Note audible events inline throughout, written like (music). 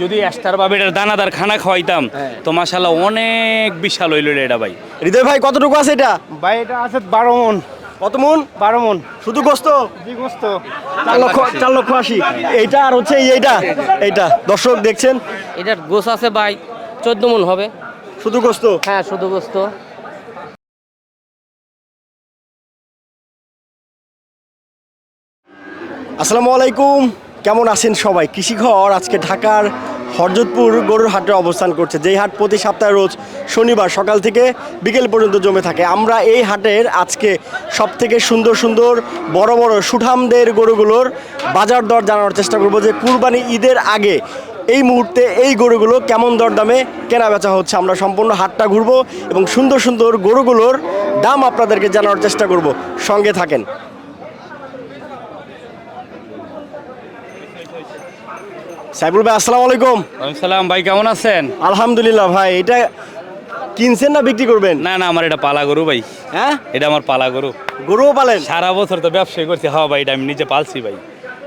যদি এস্টার বা বেটার দানাদার খানা খাওয়াইতাম হ্যাঁ। তো মাসাল্লাহ অনেক বিশাল হইল রে এটা ভাই। হৃদয় ভাই কতটুকু আছে এটা? ভাই এটা আছে বারো মন। কত মন? বারো মন। শুধু গোস্ত? গোস্ত। চার লক্ষ চার লক্ষ আশি। এইটা আর হচ্ছে এইটা এইটা। দর্শক দেখছেন? এটার গোস আছে ভাই চোদ্দ মন হবে। শুধু গোস্ত? হ্যাঁ শুধু গোস্ত। আসসালামু আলাইকুম। কেমন আছেন সবাই? কৃষিঘর আজকে ঢাকার হরজতপুর গরুর হাটে অবস্থান করছে। যেই হাট প্রতি সপ্তাহে রোজ শনিবার সকাল থেকে বিকেল পর্যন্ত জমে থাকে। আমরা এই হাটের আজকে সব থেকে সুন্দর সুন্দর বড় বড় সুঠামদের গরুগুলোর বাজার দর জানানোর চেষ্টা করব যে কুরবানি ঈদের আগে এই মুহূর্তে এই গরুগুলো কেমন দর দামে কেনা বেচা হচ্ছে। আমরা সম্পূর্ণ হাটটা ঘুরবো এবং সুন্দর সুন্দর গরুগুলোর দাম আপনাদেরকে জানানোর চেষ্টা করব। সঙ্গে থাকেন। সাইবুল ভাই আসসালামু আলাইকুম। সালাম ভাই কেমন আছেন? আলহামদুলিল্লাহ ভাই এটা কিনছেন না বিক্রি করবেন? না না আমার এটা পালা গরু ভাই। হ্যাঁ? এটা আমার পালা গরু। গরুও পালেন? সারা বছর তো ব্যবসায় করছি। হ্যাঁ ভাই এটা আমি নিজে পালছি ভাই।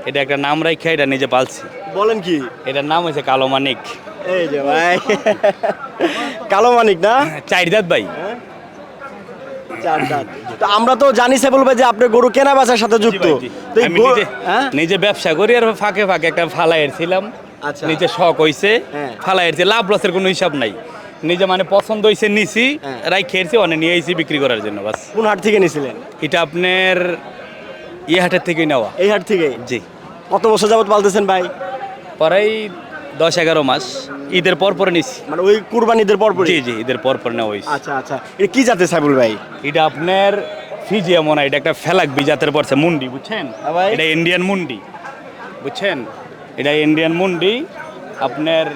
এটা একটা নাম রাখা এটা নিজে পালছি। বলেন কি? এটার নাম হয়েছে কালো মানিক। এই যে ভাই কালো মানিক না? চার দাঁত ভাই। চার দাঁত। তো আমরা তো জানি সাইবুল ভাই যে আপনি গরু কেনা বেচার সাথে যুক্ত। তো এই আমি গরু- নিজে হ্যাঁ? নিজে ব্যবসা করি আর ফাঁকে ফাঁকে একটা ফালাইয়ের ছিলাম। আচ্ছা। নিজে শখ হইছে। হ্যাঁ। ফালাইয়ের ছিল লাভ লসের কোনো হিসাব নাই। নিজে মানে পছন্দ হইছে নিছি। হ্যাঁ। রাই খেয়েছি অনেক নিয়ে আইছি বিক্রি করার জন্য বাস। কোন হাট থেকে নিয়েছিলেন এটা আপনার ইয়ে হাটের থেকে নেওয়া। এই হাট থেকে জি। কত বছর যাবত পালতেছেন ভাই? পরাই দশ এগারো মাস। ঈদের পর পর নিছি। মানে ওই কুরবানিদের পর জি জি ঈদের পর পর নেওয়া হয়েছে। আচ্ছা আচ্ছা। এটা কি জাতের সাইবুল ভাই? এটা আপনার ফিজিয়া মনে হয়, এটা একটা ফেলাক বিজাতের পড়ছে মুন্ডি বুঝছেন? হ্যাঁ ভাই। এটা ইন্ডিয়ান মুন্ডি বুঝছেন? এটা ইন্ডিয়ান মুন্ডি আপনার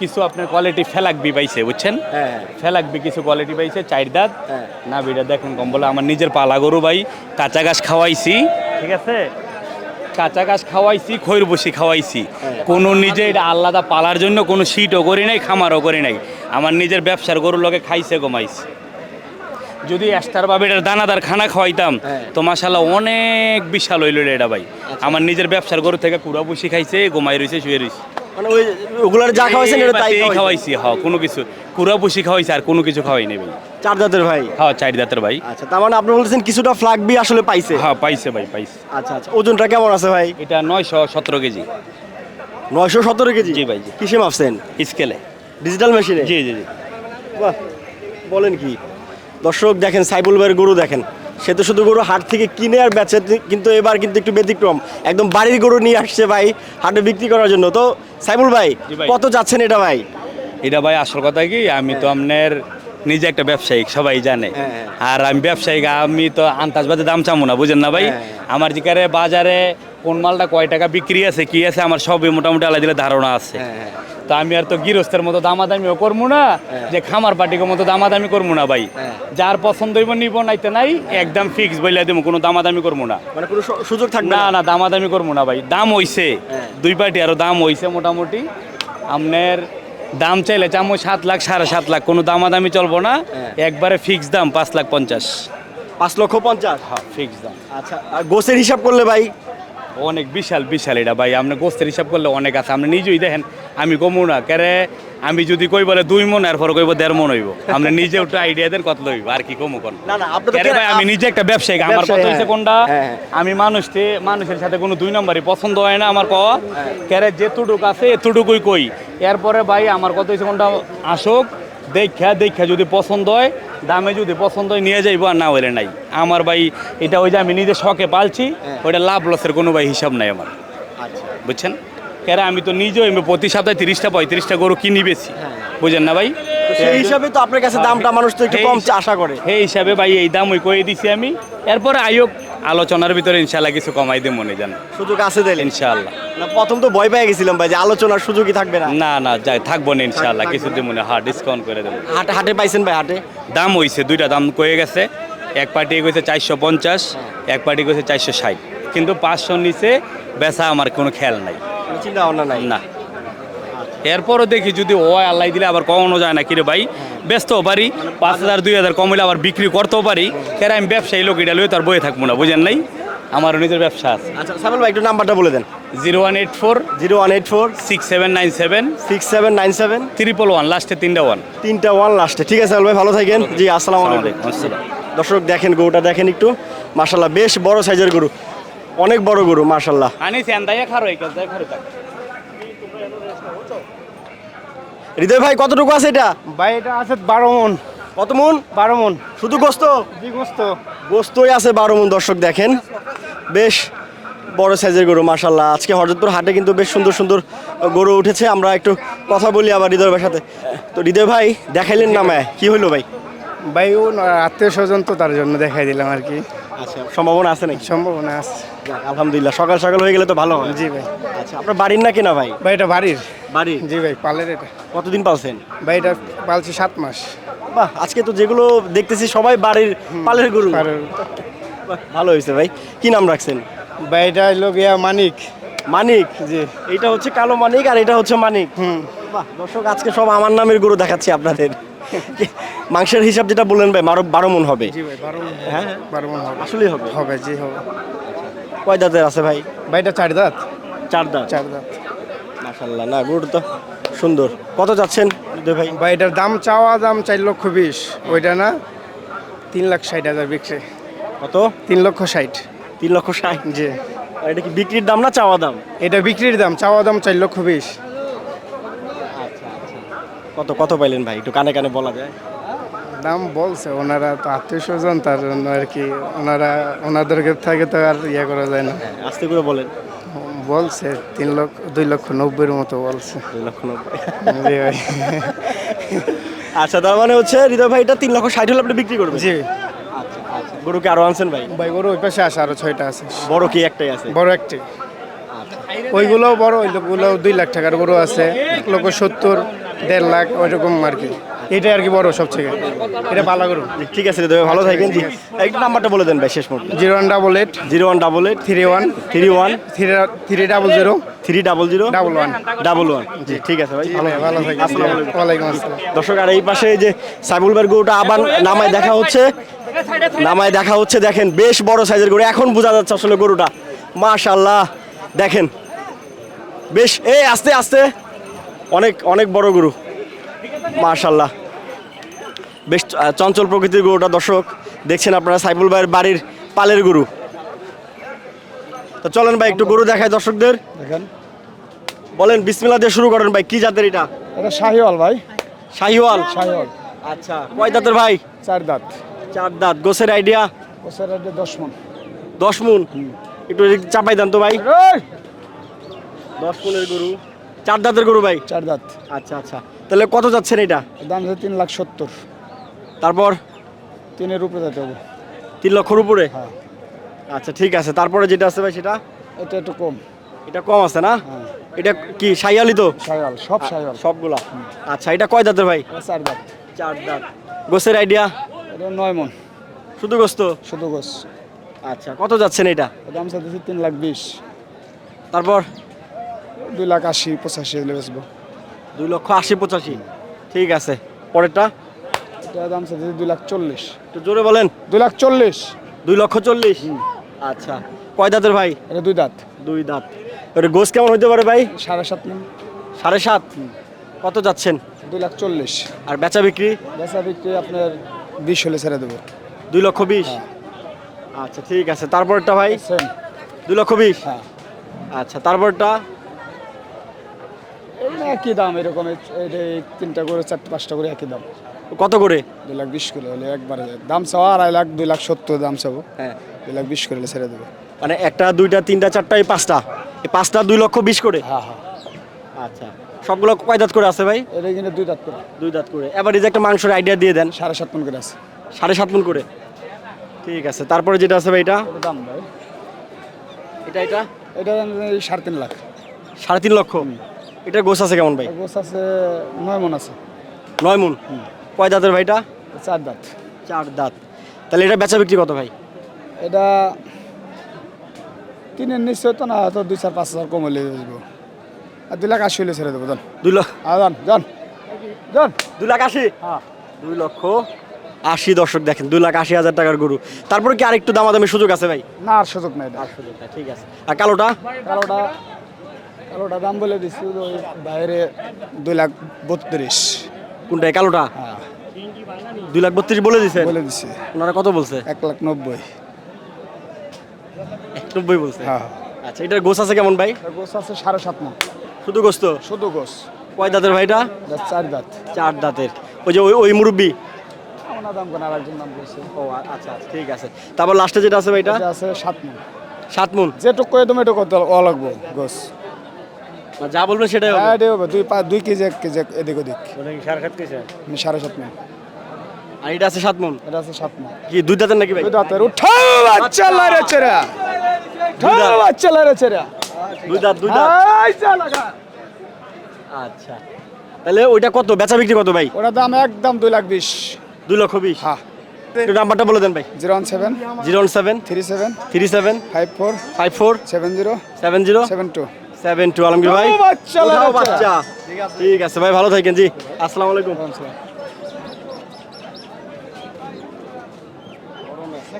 কিছু আপনার কোয়ালিটি ফেলাক বি পাইছে বুঝছেন? হ্যাঁ। ফেলাক বি কিছু কোয়ালিটি পাইছে চার দাঁত। হ্যাঁ। না বিটা দেখেন কম বলে আমার নিজের পালা গরু ভাই কাঁচা ঘাস খাওয়াইছি। ঠিক আছে। কাঁচা ঘাস খাওয়াইছি খৈর বসি খাওয়াইছি। কোনো নিজে আলাদা পালার জন্য কোনো সিটও করি নাই খামারও করি নাই। আমার নিজের ব্যবসার গরুর লগে খাইছে কমাইছে যদি এস্টার বা বেটার দানাদার খানা খাওয়াইতাম হ্যাঁ। তো মাসাল্লাহ অনেক বিশাল হইল এটা ভাই। আমার নিজের ব্যবসার গরু থেকে কুড়া বসি খাইছে গোমাই রইছে শুয়ে রইছে। মানে ওগুলার যা খাওয়াইছেন। খাওয়াইছি হ্যাঁ কোনো কিছু। কুড়া বসি খাওয়াইছে আর কোনো কিছু খাওয়াই নেই ভাই। চার জাতের ভাই? হ্যাঁ চার দাঁতের ভাই। আচ্ছা তার মানে আপনি বলছেন কিছুটা ফ্লাগ বি আসলে পাইছে। হ্যাঁ পাইছে ভাই পাইছে। আচ্ছা আচ্ছা ওজনটা কেমন আছে ভাই? এটা নয়শো সতেরো কেজি। নয়শো সতেরো কেজি? জি ভাই, জি। কিসে মাপছেন? স্কেলে। ডিজিটাল মেশিনে জি জি জি। বাহ বলেন কি? দর্শক দেখেন সাইবুল ভাইয়ের গরু দেখেন। সে তো শুধু গরু হাট থেকে কিনে আর বেচে কিন্তু এবার কিন্তু একটু ব্যতিক্রম। একদম বাড়ির গরু নিয়ে আসছে ভাই হাটে বিক্রি করার জন্য। তো সাইবুল ভাই জি ভাই। কত যাচ্ছেন এটা ভাই? এটা ভাই আসল কথা কি? আমি তো আপনার নিজে একটা ব্যবসায়িক সবাই জানে। হ্যাঁ, হ্যাঁ। আর আমি ব্যবসায়িক আমি তো আন্তাজ বাদে দাম চামো না বুঝেন না ভাই? হ্যাঁ, আমার যেখানে বাজারে কোন মালটা কয় টাকা বিক্রি আছে কি আছে আমার সবই মোটামুটি আলাদা দিলে ধারণা আছে। তো আমি আর তো গৃহস্থের মতো দামাদামিও করব না যে খামার পাটিকের মতো দামাদামি করব না ভাই। যার পছন্দ হইব নিব নাইতে নাই একদম ফিক্স বইলে দেবো কোনো দামাদামি করব না। মানে কোনো সুযোগ থাকবে না না? দামাদামি করব না ভাই। দাম হইছে। দুই পার্টি আরও দাম হইছে মোটামুটি। আপনার দাম চাইলে চামচ সাত লাখ সাড়ে সাত লাখ কোনো দামাদামি চলবো না। হ্যাঁ। একবারে ফিক্স দাম পাঁচ লাখ পঞ্চাশ। পাঁচ লক্ষ পঞ্চাশ? হ্যাঁ ফিক্স দাম। আচ্ছা আর গোসের হিসাব করলে ভাই? অনেক বিশাল বিশাল এটা ভাই। আপনি গোস্তের হিসাব করলে অনেক আছে। আপনি নিজেই দেখেন আমি কমু না। কেরে আমি যদি কই বলে দুই মন এরপর কইব দেড় মন হইব। আপনি নিজে একটা আইডিয়া দেন কত লইব আর কি কমু কোন। না না আপনি তো ভাই আমি নিজে একটা ব্যবসায়িক আমার কথা হইছে হ্যাঁ। কোনটা? হ্যাঁ, হ্যাঁ। আমি মানুষকে মানুষের সাথে কোনো দুই নম্বরই পছন্দ হয় না আমার কওয়া। কেরে যেতুটুক আছে এতটুকুই কই। এরপরে ভাই আমার কথা হইছে কোনটা? আসুক দেখা দেখা যদি পছন্দ হয় দামে যদি পছন্দ হয় নিয়ে যাইবো আর না হইলে নাই। আমার ভাই এটা ওই যে আমি নিজে শখে পালছি। ওইটা লাভ লসের কোনো ভাই হিসাব নাই আমার। আচ্ছা। বুঝছেন? কেন আমি তো নিজেও আমি প্রতি সপ্তাহে তিরিশটা পঁয়ত্রিশটা গরু কিনি বেশি। হ্যাঁ। বুঝেন না ভাই? সেই হিসাবে তো আপনার কাছে দামটা মানুষ তো একটু কম আশা করে। সেই হিসাবে ভাই এই দাম ওই কয়ে দিছি আমি। এরপরে আয়োগ আলোচনার ভিতরে ইনশাল্লাহ কিছু কমাই দিয়ে মনে যান সুযোগ আছে দিলেন ইনশাল্লাহ না প্রথম তো ভয় পেয়ে গেছিলাম ভাই যে আলোচনার সুযোগই থাকবে না। না না যাই থাকব না ইনশাল্লাহ কিছু দিয়ে মনে হ্যাঁ ডিসকাউন্ট করে দেবো। হাটে হাটে পাইছেন ভাই হাটে? দাম হইছে দুইটা দাম কয়ে গেছে। এক পার্টি কইছে চারশো পঞ্চাশ এক পার্টি কইছে চারশো ষাট। কিন্তু পাঁচশো নিচে বেচা আমার কোনো খেয়াল নাই। চিন্তা ভাবনা নাই? না। এরপরও দেখি যদি ও আল্লাহ দিলে আবার কমানো যায় না কিরে ভাই? ব্যস্তও পারি পাঁচ হাজার দুই হাজার কমলে আবার বিক্রি করতেও পারি। কেন আমি ব্যবসায়ী লোক এটা লই তার বয়ে থাকব না বুঝেন নাই? আমারও নিজের ব্যবসা আছে। আচ্ছা সাইবুল ভাই একটু নাম্বারটা বলে দেন। Zero one eight four zero one eight four six seven nine seven six seven nine seven triple one লাস্টে তিনটা ওয়ান তিনটা ওয়ান লাস্টে ঠিক আছে আল ভাই ভালো থাকেন। জি আসসালামু আলাইকুম। দর্শক দেখেন গরুটা দেখেন একটু। মাশাল্লাহ বেশ বড় সাইজের গরু। অনেক বড় গরু মাশাল্লাহ হৃদয় ভাই কতটুকু আছে এটা? ভাই এটা আছে বারো মন। কত মন? বারো মন। শুধু গোস্ত? জি গোস্ত। গোস্তই আছে বারো মন দর্শক দেখেন। বেশ বড় সাইজের গরু মাশাল্লাহ আজকে হরজতপুর হাটে কিন্তু বেশ সুন্দর সুন্দর গরু উঠেছে। আমরা একটু কথা বলি আবার হৃদয় ভাইয়ের সাথে। তো হৃদয় ভাই দেখাইলেন না মায়। কি হইল ভাই? ভাই ও আত্মীয় স্বজন তো তার জন্য দেখাই দিলাম আর কি। আচ্ছা সম্ভাবনা আছে নাকি? সম্ভাবনা আছে। যাক, আলহামদুলিল্লাহ। সকাল সকাল হয়ে গেলে তো ভালো হয়। জি ভাই। আচ্ছা আপনার বাড়ির না কিনা ভাই? ভাই এটা বাড়ির। বাড়ি জি ভাই পালের এটা। কতদিন পালছেন? ভাই এটা পালছি সাত মাস। বাহ আজকে তো যেগুলো দেখতেছি সবাই বাড়ির পালের গরু। ভালো হয়েছে ভাই। কি নাম রাখছেন? ভাই এটা হলো গিয়া মানিক। মানিক? জি। এটা হচ্ছে কালো মানিক আর এটা হচ্ছে মানিক। হুম। বাহ দর্শক আজকে সব আমার নামের গরু দেখাচ্ছি আপনাদের। মাংসের হিসাব যেটা বললেন ভাই বারো বারো মন হবে। জি ভাই বারো মণ। হ্যাঁ। বারো মন হবে। আসলেই হবে। হবে জি হবে। কয় দাঁতের আছে ভাই? ভাই এটা চার দাঁত। চার দাঁত? চার দাঁত। মাশাল্লাহ না গরু তো সুন্দর। কত যাচ্ছেন ভাই? ভাই এটার দাম চাওয়া দাম চার লক্ষ বিশ। ওইটা না তিন লাখ ষাট হাজার বিক্রি। কত? তিন লক্ষ ষাট। তিন লক্ষ ষাট? জি। এটা কি বিক্রির দাম না চাওয়া দাম? এটা বিক্রির দাম চাওয়া দাম চার লক্ষ বিশ। কত কত পাইলেন ভাই? একটু কানে কানে বলা যায়। দাম বলছে ওনারা তো আত্মীয় স্বজন তার জন্য আর কি ওনারা ওনাদেরকে থেকে তো আর ইয়ে করা যায় না। আস্তে করে বলেন। বলছে তিন লক্ষ দুই লক্ষ নব্বইয়ের মতো বলছে। দুই লক্ষ নব্বই। আচ্ছা তার মানে হচ্ছে হৃদয় ভাই এটা তিন লক্ষ ষাট হলে আপনি বিক্রি করবেন? জি। গরুকে আরও আনছেন ভাই? ভাই গরু ওই পাশে আসে আরও ছয়টা আছে। বড় কি একটাই আছে? বড় একটি। ওইগুলো বড় ওইগুলো দুই লাখ টাকার গরু আছে এক লক্ষ সত্তর দেড় লাখ ওইরকম আর কি। এটা আর কি বড় সবথেকে। এটা পালা গরু। ঠিক আছে ভাই, ভালো থাকেন জি একটু নাম্বারটা বলে দেন ভাই শেষ মুহূর্তে। Zero one double eight zero one double eight three one three one three three double zero three double zero double one. Double one. জি ঠিক আছে ভাই। ভালো ভালো থাকি আসসালামু আলাইকুম। ওয়ালাইকুম আসসালাম। দর্শক আর এই পাশে যে সাইবুল ভাইয়ের গরুটা আবার নামায় দেখা হচ্ছে। নামায় দেখা হচ্ছে দেখেন বেশ বড় সাইজের গরু। এখন বোঝা যাচ্ছে আসলে গরুটা। মাশাল্লাহ দেখেন। বেশ এই আস্তে আস্তে। অনেক অনেক বড় গরু। মাশাল্লাহ বেশ চঞ্চল প্রকৃতির গরুটা দর্শক দেখছেন আপনারা সাইবুল ভাইয়ের বাড়ির পালের গরু। তো চলেন ভাই একটু গরু দেখায় দর্শকদের। দেখেন। বলেন বিসমিল্লাহ দিয়ে শুরু করেন ভাই কি জাতের এটা? এটা শাহিওয়াল ভাই। শাহিওয়াল? শাহিওয়াল। আচ্ছা কয় দাঁতের ভাই? চার দাঁত। চার দাঁত। গোসের আইডিয়া বছর এটা দশ মন। দশ মুন? একটু চাপাই দেন তো ভাই। দশ মুনের গরু। চার দাঁতের গরু ভাই? চার দাঁত। আচ্ছা আচ্ছা। তাহলে কত যাচ্ছেন এটা? দাম হচ্ছে তিন লাখ সত্তর। তারপর? তিনের উপরে যেতে হবে। তিন লক্ষর উপরে? হ্যাঁ। আচ্ছা ঠিক আছে। তারপরে যেটা আছে ভাই সেটা? এটা একটু কম। এটা কম আছে না? হ্যাঁ। এটা কি সাইয়ালি তো? শাহিওয়াল সব শাহিওয়াল সবগুলা? আচ্ছা এটা কয় দাঁতের ভাই? চার দাঁত। চার দাঁত। গোসের আইডিয়া? এটা নয় মন। শুধু গোস্ত? শুধু গোস। আচ্ছা কত যাচ্ছেন এটা? এটা দাম চাইতেছি তিন লাখ বিশ। তারপর? দুই লাখ আশি পঁচাশি বেচবো। দুই লক্ষ আশি পঁচাশি। ঠিক আছে। পরেরটা? এটা দাম চাইতেছি দুই লাখ চল্লিশ। একটু জোরে বলেন। দুই লাখ চল্লিশ। দুই লক্ষ চল্লিশ? আচ্ছা। কয় দাঁতের ভাই? এটা দুই দাঁত। দুই দাঁত। ওটা গোস কেমন হইতে পারে ভাই? সাড়ে সাত মন। সাড়ে সাত? কত যাচ্ছেন? দুই লাখ চল্লিশ। আর বেচা বিক্রি? বেচা বিক্রি আপনার বিশ হলে ছেড়ে দেবো। দুই লক্ষ বিশ? আচ্ছা ঠিক আছে। তারপরটা ভাই? দুই লক্ষ বিশ? হ্যাঁ। আচ্ছা তারপরটা? একই দাম এরকম তিনটা করে চারটে পাঁচটা করে একই দাম। কত করে? দুই লাখ বিশ করে হলে একবারে দাম চাওয়া আড়াই লাখ দুই লাখ সত্তর দাম চাবো। হ্যাঁ। দুই লাখ বিশ করে হলে ছেড়ে দেবো। মানে একটা দুইটা তিনটা চারটা এই পাঁচটা? এই পাঁচটা দুই লক্ষ বিশ করে? হ্যাঁ হ্যাঁ। আচ্ছা। সবগুলো কয় দাঁত করে আছে ভাই? এটা কিন্তু দুই দাঁত করে। দুই দাঁত করে। এবার এই যে একটা মাংসের আইডিয়া দিয়ে দেন। সাড়ে সাত মন করে আছে। সাড়ে সাত মন করে? ঠিক আছে। তারপরে যেটা আছে ভাই এটা? এটা দাম ভাই। এটা এটা? এটা সাড়ে তিন লাখ। সাড়ে তিন লক্ষ? এটা গোছ আছে কেমন ভাই? গোছ আছে নয় মন আছে। নয় মন? কয় দাঁতের ভাইটা? চার দাঁত। চার দাঁত। তাহলে এটা বেচা বিক্রি কত ভাই? এটা তিনের নিশ্চয় তো না তো দুই চার পাঁচ হাজার কম হলে দেবো। আর দুই লাখ আশি হলে ছেড়ে দেবো যান দুই লক্ষ আর যান যান যান দুই লাখ আশি? হ্যাঁ। দুই লক্ষ আশি দর্শক দেখেন দুই লাখ আশি হাজার টাকার গরু। তারপরে কি আরেকটু দামাদামি সুযোগ আছে ভাই? না আর সুযোগ নাই এটা। ঠিক আছে। আর কালোটা? কারোটা কালোটা দাম বলে দিচ্ছি ওই বাইরে দুই লাখ বত্রিশ। কোনটা এই কালোটা? হ্যাঁ। দুই লাখ বত্রিশ বলে দিছে? বলে দিচ্ছি ওনারা কত বলছে? এক লাখ নব্বই। নব্বই বলছে? হ্যাঁ। আচ্ছা এটার গোছ আছে কেমন ভাই? গোস আছে সাড়ে সাত না শুধু তো শুধু গোস। কয় দাঁতের ভাইটা চার দাঁত। চার দাঁতের। ওই যে ওই ওই মুরব্বি? আমার দাম কেন আরেকজন দাম বলছে। ও আচ্ছা আচ্ছা ঠিক আছে। তারপর লাস্টে যেটা আছে ভাইটা আছে সাত মন। সাত মুন। যেটুক করে তুমি এটুকু লাগবো গোস? যা বলবেন সেটাই হবে। হ্যাঁ এটাই হবে। দুই পা দুই কেজি এক কেজি এক- এদিক ওদিক। সাড়ে সাত মন। আর এটা আছে সাত মুন? এটা আছে সাত মন। কি দুই দাঁতের নাকি ভাই? দুই দাঁতের। উঠাও বাচ্চা লারে চেরা দুই দাঁত। উঠাও বাচ্চা লারে চেরা দুই দাঁত দুই দাঁত। এই যা লাগা। আচ্ছা। তাহলে ওইটা কত? বেচা বিক্রি কত ভাই? ওটা দাম একদম দুই লাখ বিশ। দুই লক্ষ বিশ? হ্যাঁ। একটু নাম্বারটা বলে দেন ভাই। Zero one seven zero one seven three seven three seven five four five four seven zero seven zero seven two. Seven two Alamgir ভাই। বাচ্চা ঠিক আছে। ভাই ভালো থাকেন জি। আসসালামু আলাইকুম।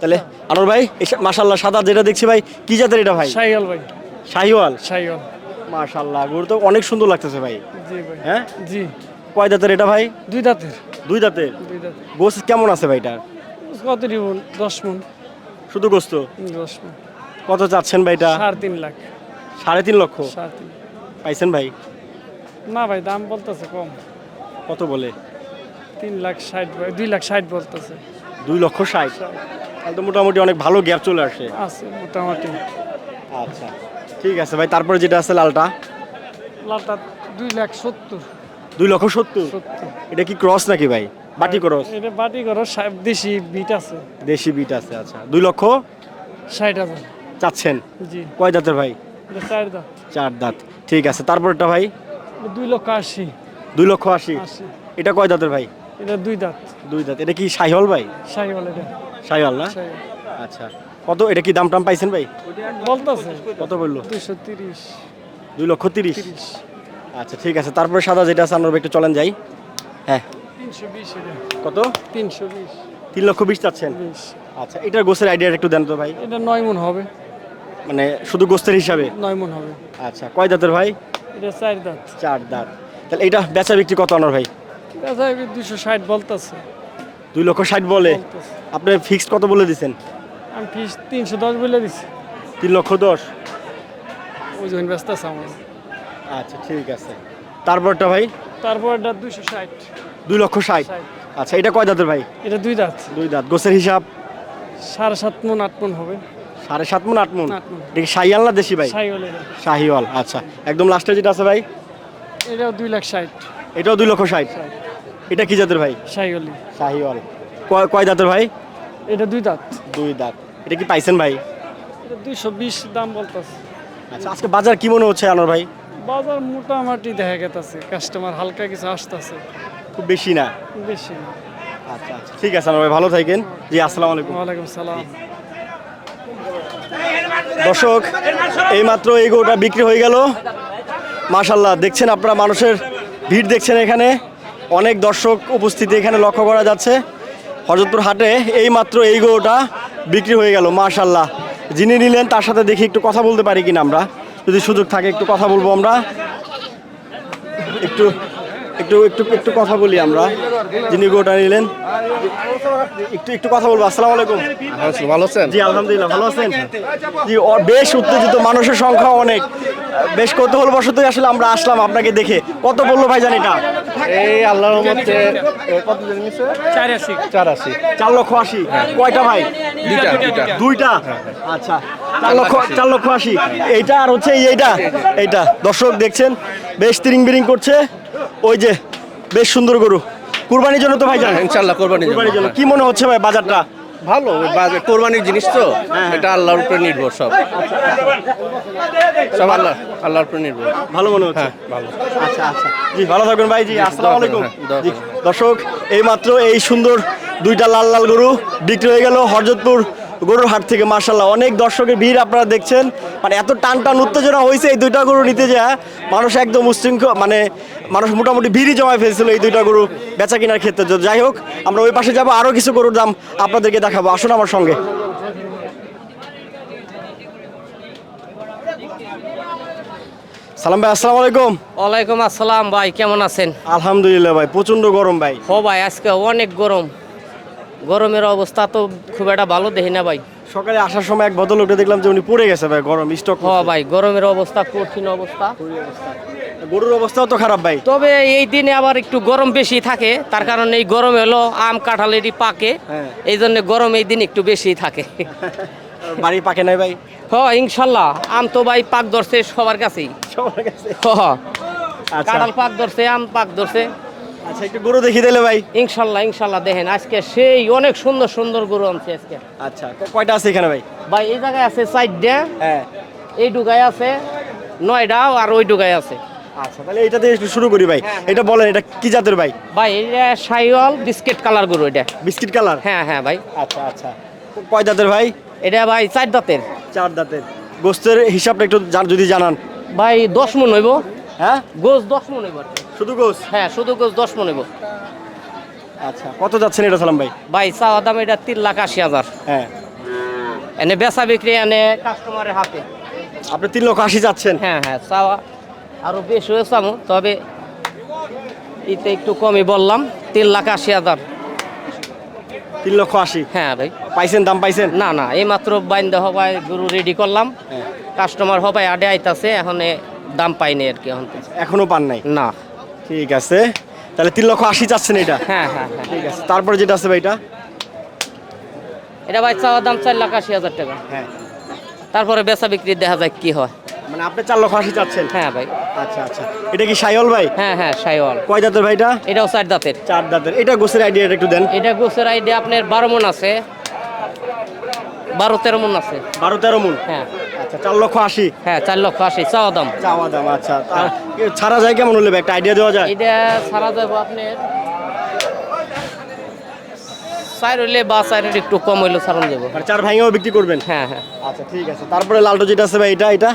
তাহলে আনোর ভাই মাশাল্লাহ সাদা যেটা দেখছি ভাই কি জাতের এটা ভাই? সাইকেল ভাই। শাহিওয়াল? সাইকেল মাশাল্লাহ গরু তো অনেক সুন্দর লাগতেছে ভাই। জি ভাই। হ্যাঁ? জি। কয় দাঁতের এটা ভাই? দুই দাঁতের। দুই দাঁতের? দুই দাঁতের। গোস কেমন আছে ভাইটা কত রিবন দশ মন। শুধু গোস্ত? দশ মন। কত চাচ্ছেন ভাইটা সাড়ে তিন লাখ। সাড়ে তিন লক্ষ? সাড়ে তিন। পাইছেন ভাই? না ভাই দাম বলতেছে কম। কত বলে? তিন লাখ ষাট দুই লাখ ষাট বলতেছে। দুই লক্ষ ষাট? তাহলে তো মোটামুটি অনেক ভালো গ্যাপ চলে আসে। আছে মোটামুটি। আচ্ছা ঠিক আছে ভাই তারপরে যেটা আছে লালটা? লালটা দুই লাখ সত্তর। দুই লক্ষ সত্তর? এটা কি ক্রস নাকি ভাই? বাটি ক্রস? এটা বাটি ক্রস দেশি বিট আছে। দেশি বিট আছে আচ্ছা। দুই লক্ষ? ষাট হাজার। চাচ্ছেন? জি। কয় দাঁতের ভাই? চার দাঁত। চার দাঁত। ঠিক আছে তারপরটা ভাই? দুই লক্ষ আশি। দুই লক্ষ আশি। এটা কয় দাঁতের ভাই? এটা দুই দাঁত। দুই দাঁত। এটা কি শাহিওয়াল ভাই? সাইকেল এটা। শাহিওয়াল না? আচ্ছা। কত? এটা কি দাম টাম পাইছেন ভাই? বলতেছে। কত বলল? দুইশো তিরিশ। দুই লক্ষ তিরিশ। আচ্ছা ঠিক আছে। তারপরে সাদা যেটা আছে আমরা একটু চলেন যাই। হ্যাঁ। তিনশো বিশ কত? তিনশো বিশ। তিন লক্ষ বিশ চাচ্ছেন। আচ্ছা এটার গোসের আইডিয়া একটু দেন তো ভাই। এটা নয় মন হবে। মানে শুধু গোস্তের হিসাবে? নয় মন হবে। আচ্ছা কয় দাঁতের ভাই? এটা চার দাঁত। চার দাঁত। তাহলে এটা বেচা বিক্রি কত আনার ভাই? আচ্ছা দুশো ষাট বলতেছে। দুই লক্ষ ষাট বলে। আপনি ফিক্সড কত বলে দিচ্ছেন আমি ফিস তিনশো দশ বলে দিছি। তিন লক্ষ দশ। ওই জন্য ব্যস্ত আছে আমার। আচ্ছা ঠিক আছে। তারপরটা ভাই? তারপর এটা দুশো ষাট। দুই লক্ষ ষাট। আচ্ছা এটা কয় দাঁতের ভাই? এটা দুই দাঁত। দুই দাঁত। গোসের হিসাব? সাড়ে সাত মন আট মন হবে। সাড়ে সাত মন আট মন। দেখি শাহিয়াল না দেশি ভাই? এটা শাহিওয়াল আচ্ছা। একদম লাস্টে যেটা আছে ভাই? এটাও দুই লাখ ষাট। এটাও দুই লক্ষ ষাট। এটা কি জাতের ভাই? সাইকেলই শাহিওয়াল। কয় কয় দাঁতের ভাই? এটা দুই দাঁত। দুই দাঁত। এটা কি পাইছেন ভাই? এটা দুইশো বিশ দাম বলতেছে। আচ্ছা আজকে বাজার কি মনে হচ্ছে আনোর ভাই? বাজার মোটামুটি দেখা গেছে কাস্টমার হালকা কিছু আসতেছে। খুব বেশি না? বেশি না। আচ্ছা আচ্ছা। ঠিক আছে আনোর ভাই ভালো থাকেন। জি আসসালামু আলাইকুম। ওয়ালাইকুম সালাম। দর্শক, এইমাত্র এই গরুটা বিক্রি হয়ে গেল। মাশাল্লাহ দেখছেন আপনারা মানুষের ভিড় দেখছেন এখানে। অনেক দর্শক উপস্থিতি এখানে লক্ষ্য করা যাচ্ছে। হরজতপুর হাটে এইমাত্র এই গরুটা বিক্রি হয়ে গেল মাশাল্লাহ যিনি নিলেন, তার সাথে দেখি একটু কথা বলতে পারি কিনা আমরা। যদি সুযোগ থাকে, একটু কথা বলব আমরা। একটু একটু একটু একটু কথা বলি আমরা যিনি গোটা নিলেন। একটু একটু কথা বলব আসসালামু আলাইকুম। ভালো আছেন? জি আলহামদুলিল্লাহ ভালো আছেন। জি বেশ উত্তেজিত মানুষের সংখ্যা অনেক। বেশ কৌতূহল বশতই আসলে আমরা আসলাম আপনাকে দেখে। কত বলল ভাই জানি এটা? এই আল্লাহর রহমতে কত জন নিছে চার আশি। চার লক্ষ আশি। কয়টা ভাই? দুইটা দুইটা। দুইটা? আচ্ছা চার লক্ষ চার লক্ষ আশি। এইটা আর হচ্ছে এই- এইটা এইটা। দর্শক দেখছেন বেশ তিরিং বিরিং করছে। ওই যে বেশ সুন্দর গরু। কুরবানির জন্য তো ভাই জানেন। ইনশাল্লাহ কোরবানির জন্য। কুরবানির জন্য। কি মনে হচ্ছে ভাই বাজারটা? ভালো ওই বাজে- কোরবানির জিনিস তো। এটা আল্লাহর উপরে নির্ভর সব। সব আল্লাহ আল্লাহর উপরে নির্ভর। ভালো মনে হচ্ছে? হ্যাঁ ভালো। আচ্ছা আচ্ছা। জি ভালো থাকবেন ভাই। জি আসসালামু আলাইকুম। হ্যাঁ। দর্শক এইমাত্র এই সুন্দর দুইটা লাল লাল গরু বিক্রি হয়ে গেল হরজতপুর গরুর হাট থেকে মার্শাল্লাহ অনেক দর্শকের ভিড় আপনারা দেখছেন। মানে এত টান টান উত্তেজনা হয়েছে এই দুইটা গরু নিতে যা মানুষ একদম উশৃঙ্খল মানে মানুষ মোটামুটি ভিড়ই জমায় ফেলছিল এই দুইটা গরু বেচা কেনার ক্ষেত্রে। যাই হোক আমরা ওই পাশে যাব আরও কিছু গরুর দাম আপনাদেরকে দেখাবো। আসুন আমার সঙ্গে। সালাম ভাই আসসালামু আলাইকুম। ওয়ালাইকুম আসসালাম ভাই কেমন আছেন? আলহামদুলিল্লাহ ভাই প্রচণ্ড গরম ভাই। হ ভাই আজকে অনেক গরম। গরমের অবস্থা তো খুব একটা ভালো দেখি না ভাই। সকালে আসার সময় এক ভদ্রলোকটা দেখলাম যে উনি পড়ে গেছে ভাই গরম স্টক হ ভাই গরমের অবস্থা কঠিন অবস্থা। গরুর অবস্থাও তো খারাপ ভাই। তবে এই দিনে আবার একটু গরম বেশি থাকে তার কারণে এই গরম হলো আম কাঁঠালেরই পাকে হ্যাঁ। এই জন্য গরম এই দিন একটু বেশি থাকে। (laughs) বাড়ি পাকে নাই ভাই? হ ইনশাল্লাহ আম তো ভাই পাক ধরছে সবার কাছেই। সবার কাছে। হ হ। আচ্ছা। কাঁঠাল পাক ধরছে আম পাক ধরছে। আচ্ছা একটু গরু দেখিয়ে দিলে ভাই। ইনশাল্লাহ ইনশাল্লাহ দেখেন আজকে সেই অনেক সুন্দর সুন্দর গরু আনছে আজকে। আচ্ছা কয়টা আছে এখানে ভাই? ভাই এই জায়গায় আছে চারটা। হ্যাঁ। এই ডুগায় আছে নয়টা আর ওই ডুগায় আছে। আচ্ছা তাহলে এইটা দিয়ে একটু শুরু করি ভাই। হ্যাঁ, এটা বলেন এটা কি জাতের ভাই? ভাই এটা সাইওয়াল বিস্কিট কালার গরু এটা। Biscuit colour? হ্যাঁ হ্যাঁ ভাই। আচ্ছা আচ্ছা। কয় দাঁতের ভাই? এটা ভাই চার দাঁতের চার দাঁতের গোস্তের হিসাবটা একটু যদি জানান। ভাই দশ মন হইব। হ্যাঁ? গোস দশ মন হইব। শুধু গোস? হ্যাঁ শুধু গোস দশ মন হইব আচ্ছা কত যাচ্ছেন এটা সালাম ভাই? ভাই চাওয়া দাম এটা তিন লাখ আশি হাজার। হ্যাঁ। এনে বেচা বিক্রি এনে কাস্টমারের হাতে। আপনি তিন লক্ষ আশি যাচ্ছেন? হ্যাঁ হ্যাঁ চাওয়া আরও বেশি হয়েছে তবে এতে একটু কমই বললাম তিন লাখ আশি হাজার। তিন লক্ষ আশি? হ্যাঁ ভাই। পাইছেন দাম পাইছেন? না না এই মাত্র বাইন্দা হবাই গরু রেডি করলাম। হ্যাঁ। কাস্টমার হবাই আডে আইতাছে এখন দাম পাইনি আর কি এখন। এখনও পান নাই? না। ঠিক আছে। তাহলে তিন লক্ষ আশি চাচ্ছেন এটা? হ্যাঁ হ্যাঁ হ্যাঁ। ঠিক আছে তারপরে যেটা আছে ভাই এটা এটা ভাই চাওয়ার দাম চার লাখ আশি হাজার টাকা। হ্যাঁ। তারপরে বেচা বিক্রি দেখা যায় কি হয়। মানে আপনি চার লক্ষ আশি চাচ্ছেন? হ্যাঁ ভাই। আচ্ছা আচ্ছা। এটা কি সাইল ভাই? হ্যাঁ হ্যাঁ সাইওয়াল কয় দাঁতের ভাই এটা এটাও চার দাঁতের। চার দাঁতের। এটা গোসের আইডিয়াটা একটু দেন। এটা গোছের আইডিয়া আপনার বারো মন আছে। বারো তেরো মন আছে। বারো তেরো মন? হ্যাঁ। আচ্ছা চার লক্ষ আশি? হ্যাঁ চার লক্ষ আশি চাওয়া দাম। চাওয়া দাম আচ্ছা। ছাড়া যায় কেমন হলে একটা আইডিয়া দেওয়া যায়? এটা সারা যাব আপনার চার হইলে বা চারের একটু কম হইলে সারান যাব। মানে চার ভাঙেও বিক্রি করবেন? হ্যাঁ হ্যাঁ। আচ্ছা ঠিক আছে। তারপরে লালটো যেটা আছে ভাই এটা এটা?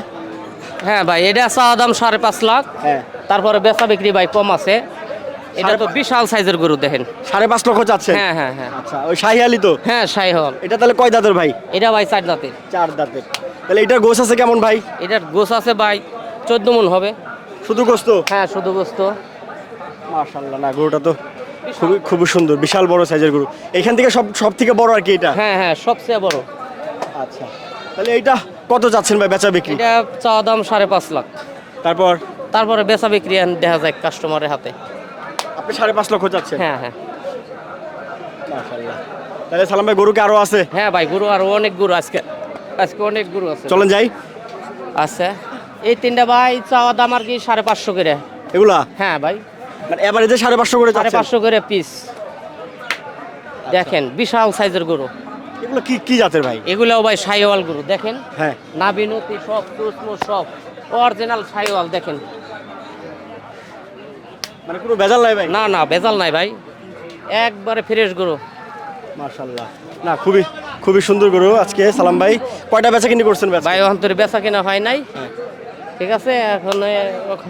হ্যাঁ ভাই এটা চাওয়া দাম সাড়ে পাঁচ লাখ। হ্যাঁ। তারপরে বেচা বিক্রি ভাই কম আছে। এটা তো বিশাল সাইজের গরু দেখেন। সাড়ে পাঁচ লক্ষ চাচ্ছেন হ্যাঁ হ্যাঁ হ্যাঁ। আচ্ছা ওই শাহিয়ালি তো? হ্যাঁ সাই হল। এটা তাহলে কয় দাঁতের ভাই? এটা ভাই চার দাঁতের। চার দাঁতের। তাহলে এটার গোস আছে কেমন ভাই? এটার গোছ আছে ভাই চোদ্দ মন হবে। শুধু গোস্ত? হ্যাঁ শুধু গোস্ত। মাশাল্লাহ না গরুটা তো খুবই খুবই সুন্দর বিশাল বড় সাইজের গরু। এখান থেকে সব সব থেকে বড় আর কি এটা? হ্যাঁ হ্যাঁ সবচেয়ে বড়। আচ্ছা তাহলে এইটা কত চাচ্ছেন ভাই বেচা বিক্রি? এটা চাওয়া দাম সাড়ে পাঁচ লাখ। তারপর? তারপরে বেচা বিক্রি দেখা যায় কাস্টমারের হাতে। আপনি সাড়ে পাঁচ লক্ষ চাচ্ছেন হ্যাঁ হ্যাঁ। মাশাল্লাহ তাহলে সালাম ভাই গরু কি আরও আছে? হ্যাঁ ভাই গরু আর অনেক গরু আজকে আজকে অনেক গরু আছে। চলেন যাই। আচ্ছা। এই তিনটা ভাই চাওয়া দাম আর কি সাড়ে পাঁচশো করে। এগুলা? হ্যাঁ ভাই। মানে এবারে সাড়ে পাঁচশো করে সাড়ে পাঁচশো করে পিস দেখেন বিশাল সাইজের গরু। এগুলো কি কি জাতের ভাই? এগুলাও ভাই সাইওয়াল গরু দেখেন। হ্যাঁ। নাবিনতি সব চুসমু সব। অরিজিনাল সাইওয়াল দেখেন। মানে কোনো ভেজাল নাই ভাই? না না ভেজাল নাই ভাই। একবারে ফ্রেশ গরু। মাশাল্লাহ না খুবই খুবই সুন্দর গরু আজকে সালাম ভাই। কয়টা বেচা কিনি করছেন ভাই অন্তরে বেচা কেনা হয় নাই। ঠিক আছে এখন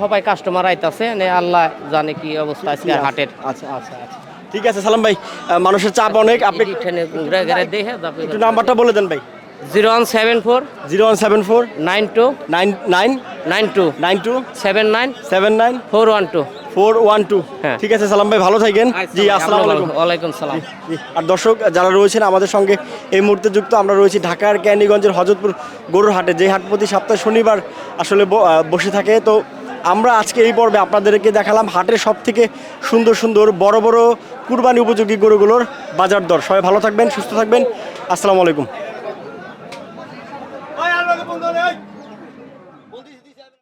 সবাই কাস্টমার আইতাছে নে আল্লাহ জানে কি অবস্থা আজকে হাটের। আচ্ছা আচ্ছা আচ্ছা। ঠিক আছে সালাম ভাই। মানুষের চাপ অনেক আপনি একটু নাম্বারটা বলে দেন ভাই। Zero one seven four zero one seven four nine two nine nine nine two nine two seven nine seven nine four one two. Four one two. হ্যাঁ। ঠিক আছে সালাম ভাই ভালো থাকেন। জি আসসালাম আলাইকুম। সালাম। জি, আর দর্শক যারা রয়েছেন আমাদের সঙ্গে এই মুহূর্তে যুক্ত আমরা রয়েছি ঢাকার ক্যানিগঞ্জের হজরতপুর গরুর হাটে। যে হাট প্রতি সপ্তাহে শনিবার আসলে বসে থাকে। তো আমরা আজকে এই পর্বে আপনাদেরকে দেখালাম হাটের সব থেকে সুন্দর সুন্দর বড় বড় কুরবানি উপযোগী গরুগুলোর বাজার দর। সবাই ভালো থাকবেন সুস্থ থাকবেন। আসসালামু আলাইকুম।